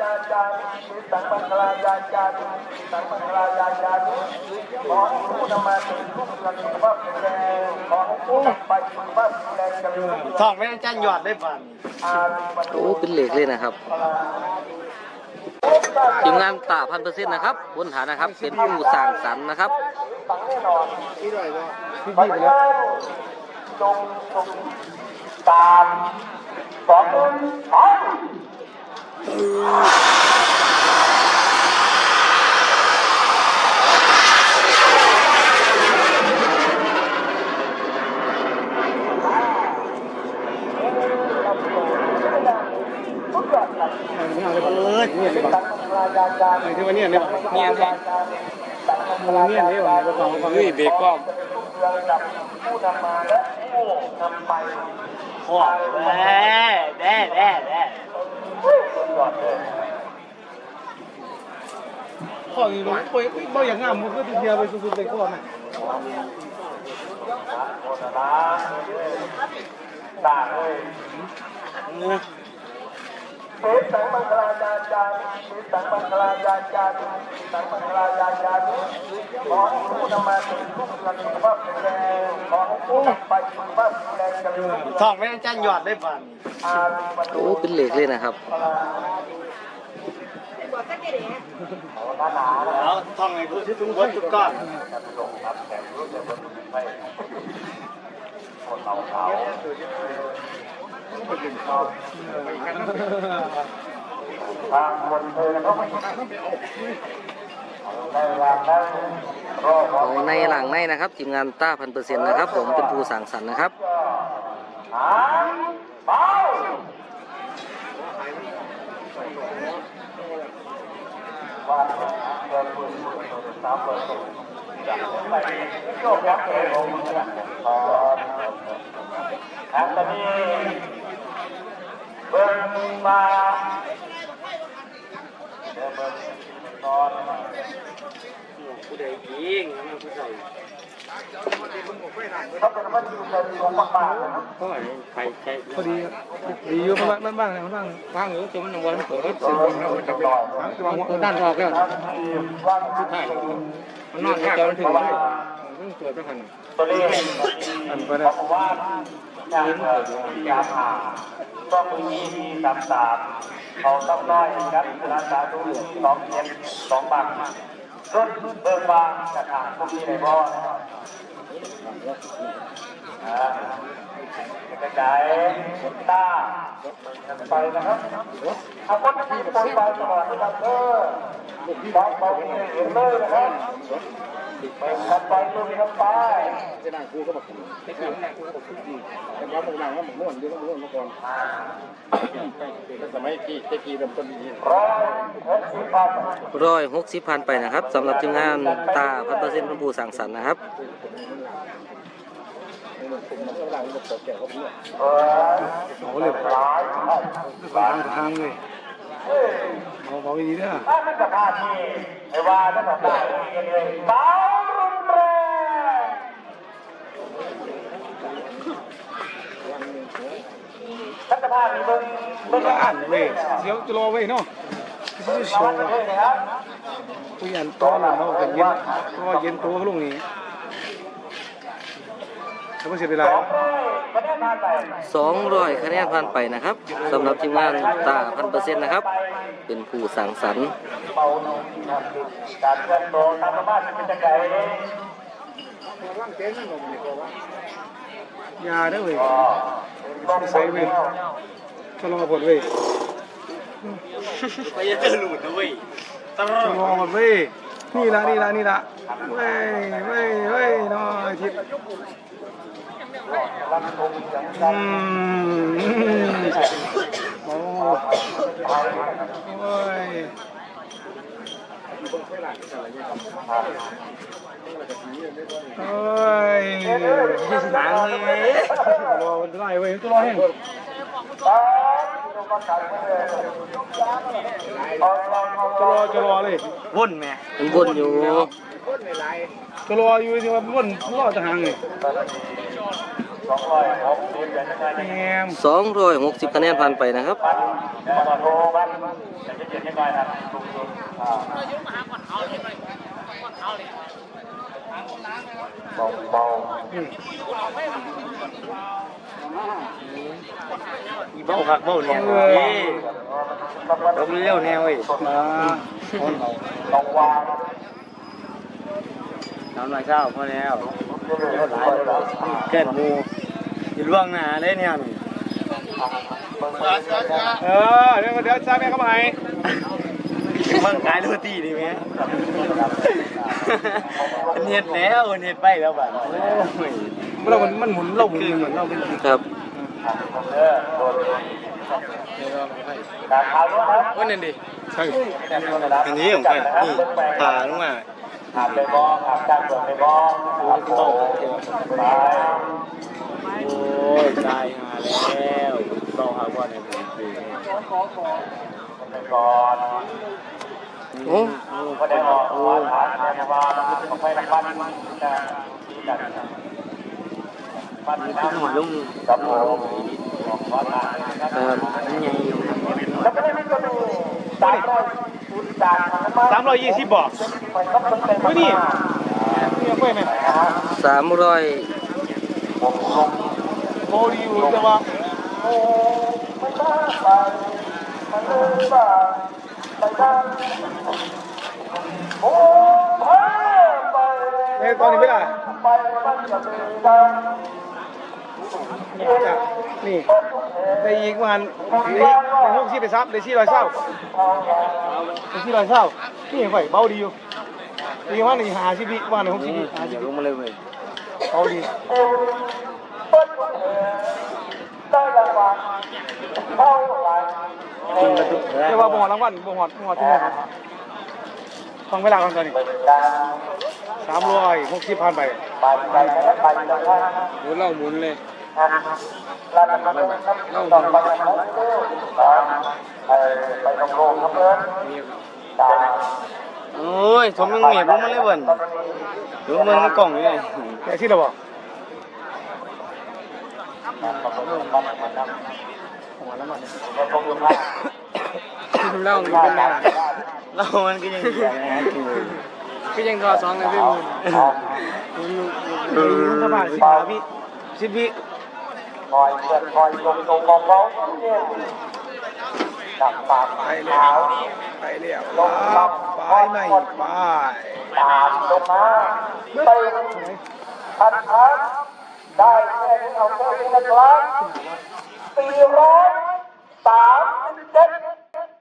ญาจามิสิสังมังคลายาจามิสิสังมังคลายาจามิขอให้ผู้นำมาถึงทุกเงินสุขภาพแข็งแรงขอให้ผู้นำไปสุขภาพแข็งแรงจำเริญทองไม่ต้องจ้างหยอดได้ป่านอารีวันโอ้เป็นเหล็กเลยนะครับทีมงานตาพันเปอร์เซ็นต์นะครับบนฐานนะครับ เป็นผู้สร้างสรรค์นะครับสังแน่นอนพี่ด้วยก็เพราะฉะนั้นจงจงตามสองหนึ่งไป ไม่เอาเลยเออเนี่ยเลยป่ะไอ้ที่ว่าเนี่ยเนี่ยเนี่ยเนี่ยเนี่ยเนี่ยว่ะกระเป๋ากระเป๋าเฮ้ยเบรกก็ผู้นำมาและผู้นำไปขอแด่แด่แด่ แด่ข้อนี้ลงไปบ่อย่างงามมันก็ติดเดียวไปสุดๆไปข้อน่ะต่างเลย เสสังมังคลายาจามิเสสังมังคลายาจามิเสสังมังคลายาจามิขอให้ผู้นำมาถึงทุกเงินสุขภาพแข็งแรงขอให้ผู้นำไปสุขภาพแข็งแรงจำเริญทองไม่ต้องจ้างหยอดได้ป่านอารีวันโอ้เป็นเหล็กเลยนะครับแล้วทองไอ้ที่ตุ้งวัดทุกก้อนทางคนเธอเขา ไม่ในเวลานั้นรอขอเอาในหลังในนะครับทีมงานต้าพันเปอร์เซ็นต์นะครับ ผมเป็นผู้สร้างสรรค์นะครับอันนี้ บิ่งมาเดินเบิ่งนอนผู้ใดยิงมันผู้ใส่ถ้าเป็นว่าอยู่ในโรงพยาบาลนะครับก็ใครใช้พอดีดีอยู่บ้างบ้างบ้างบ้างบ้างอยู่แต่มันวันเปิดรถซื้อคนเราจะไปด้านออกแล้วว่างสุดท้ายมันนอนแค่มันถึงเลยมันเกิดไม่ทันตัวนี้อันไปได้บอกว่าอ ยากเกิดอยากหาต้องมีมีสามสามเขาต้องน้ครับคณอาสาดูสองเจ็ดสองบาทรถเบิกบางกระถางพวกนี้ในบ่อนะครับกระจายตาไปนะครับเอาคนที่ปนไปตลอดนะครับเออบอกบอกเห็นเลยนะครับ ครับไปเลยครับไปจะนั่งคู่ก็บอกไม่คือนั่งคู่ก็บอกคู่ดีแต่ว่ามึงนั่งว่ามึงม่วนเดี๋ยวมึงม่วนมาก่อนสมัยกี่เจ๊กี้เริ่มต้นดีร้อยหกสิบบาทร้อยหกสิบพันไปนะครับสำหรับทีมงานตาพันเปอร์เซ็นต์เป็นผู้สร้างสรรค์นะครับผมมันก็ดังมันตกแก่เขาเพื่อเออโอ้เลยหลายหลายทางทางเลยเฮ้ยเอาเอาดีนะถ้ามันจะพาที่ไอ้ว่าถ้าจะได้เลยเบารุนแรง ถ้าจะพาที่เบิ้งเบิ้งอ่านเว้ยเดี๋ยวจะรอเว้ยเนาะเบิ้งนอนเลยนะครับผู้ยันต้อนเนาะกันเย็นก็เย็นตัวเขาลงนี้ถ้าไม่เสียเวลาสองร้อยคะแนนผ่านไป200คะแนนผ่านไปนะครับสำหรับทีมงานตาพันเปอร์เซ็นต์นะครับ เป็นผู้สร้างสรรค์เบาลงนะครับการเคลื่อนตัวตามธรรมชาติเป็นจังไงยาได้เว้ย ต้องใส่เว้ยก็ลองผลเว้ยไม่จะหลุดนะเว้ยก็ลองผลเว้ยนี่ละนี่ละนี่ละเว้ยเว้ยเว้ยน้อยทิศรังคงจังอืมโอ้โอ้ย โอ้ยหนังเลยรอมันไล่เว้ยตัวรอแห้งจะรอจะรอเลยวนแม่มันวนอยู่จะรออยู่ที่ว่าม่วนรอจะหางเลยสองร้อยหกสิบเดี๋ยวจะได้แหมสองร้อยหกสิบคะแนนผ่านไปนะครับ เดี๋ยวมาโทรบ้าเดี๋ยวจะเขียนยังไงนะถูกถูกอ่าเบาเบาอีเบ้าคักเบ้าเนี่ยนี่ลงเร็วแนวเว้ยมาคนเขาต้องวางน้ำหน่อยเช้าพอแล้วเกิดมูอยู่ล่วงหน้าได้เนี่ย เออเดี๋ยวเดี๋ยวจ้าแม่เข้ามาให้มึงขายโรตีดีไหมเน็ตแล้วเน็ตไปแล้วบ้านเรามันมันหมุนเราหมุนเหมือนเราเป็นครับว่านั่นดิใช่อันนี้ของใครนี่ผ่าลงมาอาไปบ้องอาบจ้างเปิดไปบ้องโต้ไปโอ้ยตายหาแล้ว เราหาว่าในผมคือไปก่อนโอ้ก็ได้ออกว่าฐานนี่ยว่าต้องไปรับบ้านจะดีกันบ้านน้ำหัวลุงกับผมบอกว่าฐานนะครับครับนี่แล้วก็ได้มีกระดูสามร้อยสามร้อยยี่สิบบอกไม่นี่ยังไปไหมสามร้อยโบดีอยู่แต่ว่า ไม่ได้ไปมันเลยบ้าไปได้โอ้พไปในตอนนี้ไม่ได้ไปมันจะเป็นได้นี่ได้อีกวันได้ได้หกสิบได้ซับได้สี่ร้อยเศร้าได้สี่ร้อยเศร้านี่ไปเบาดีอยู่ดีว่านี่หาสิบวิวันหนึ่งหกสิบวิหาสิบวิลงมาเลยเว้ยเบาดี เท่าไหร่เรียกว่าบ่หอดรางวัลบ่หอดบ่หอดที่นี่ฟังเวลากันตอนนี้เป็นการสามร้อยหกสิบพันไปไปไปและไปจากท่านหมุนเล่าหมุนเลยเราจะมาดูครับต่อไปนะครับไปไปตรงโลกครับเพื่อนตามโอ้ยผมยังเหนียบลงมาเลยวันดูมันกล่องอยู่ไงแต่ที่เราบอก เล่ามันเป็นแม่เล่ามันก็ยังก็ยังทอสองกันพี่มูลมันประมาณสิบห้าวิสิบวิคอยเกิดคอยลงตรงมองเขาเนี่ยดับปากไปขาวไปเรียวลงรับไปไม่ไปตามลงมาไปพันพัน ได้แค่ที่เขาแค่นี้นะครับสี่ร้อยสาม